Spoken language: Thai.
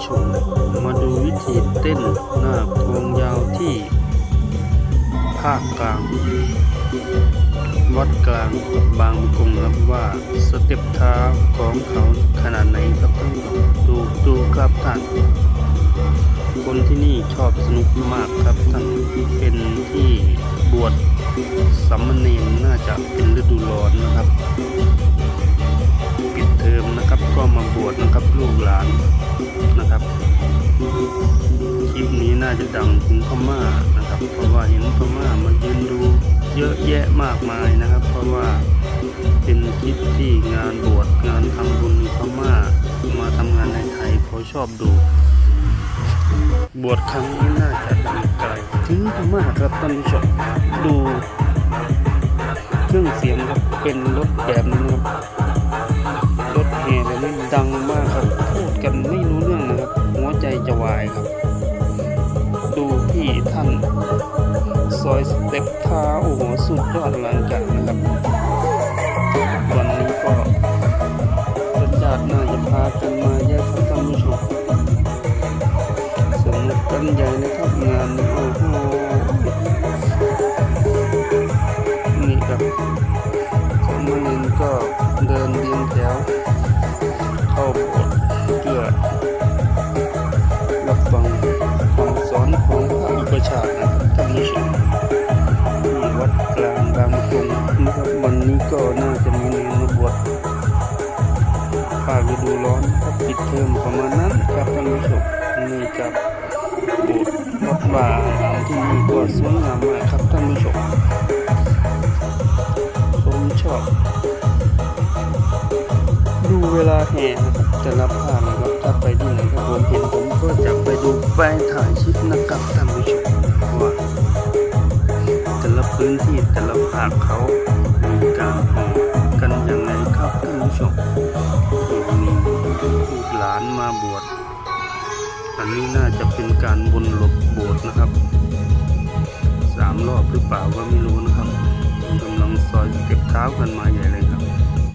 ผู้ชม มาดูวิธีเต้นหน้ากลองยาวที่ ภาคกลาง วัดกลางบางกงครับว่าสเต็ปเท้าของเขาขนาดไหนครับท่านผู้ชมดูดูครับท่านคนที่นี่ชอบสนุกมากครับท่านเป็นที่บวชสัมมเนรน่าจะเป็นฤดูร้อนนะครับ ดังถึงพม่านะครับเพราะว่าเห็นพม่ามายืนดูเยอะแยะมากมายนะครับ เพราะว่าเป็นคลิปที่งานบวชงานทำบุญพม่ามาทำงานในไทยเขาชอบดู บวชครั้งนี้น่าจะดังไกลถึงพม่าครับท่านผู้ชมดูเครื่องเสียงครับเป็นรถแบบนี้นะครับรถแห่แบบนี้ดังมากครับพูดกันไม่รู้เรื่องนะครับ หัวใจจะวายครับ พี่นซอยสเต็ปเท้าโอ้โหสุดยอดหลังจากนะครับวันนี้ก็ญาติๆน่าจะพากันมาเยอะครับท่านผู้ชมสนุกกันใหญ่เล วัดกลางบางประกงนะครับวันนี้ก็น่าจะมีเนรมาบวชภาคฤดูร้อนครับปิดเทอมประมาณนั้นครับท่านผู้ชมนี่ครับโบสถ์วัดว่าที่นี่ก็สวยงามมากครับท่านผู้ชมผมชอบ ดูเวลาแห่นะครับแต่าคนะครับถ้าไปที่ไหนครับผมเห็นผมก็จะไปดูไปถ่ายคลิปนะครับท่านผู้ชมว่า พื้นที่แต่ละภาคเขามีการปลูกันยังไงครับท่านผู้ชมมีลูกหลานมาบวชอันนี้น่าจะเป็นการบนหลบบวชนะครับสามรอบหรือเปล่าก็ไม่รู้นะครับกำลังซอยเก็บเท้ากันมาใหญ่เลย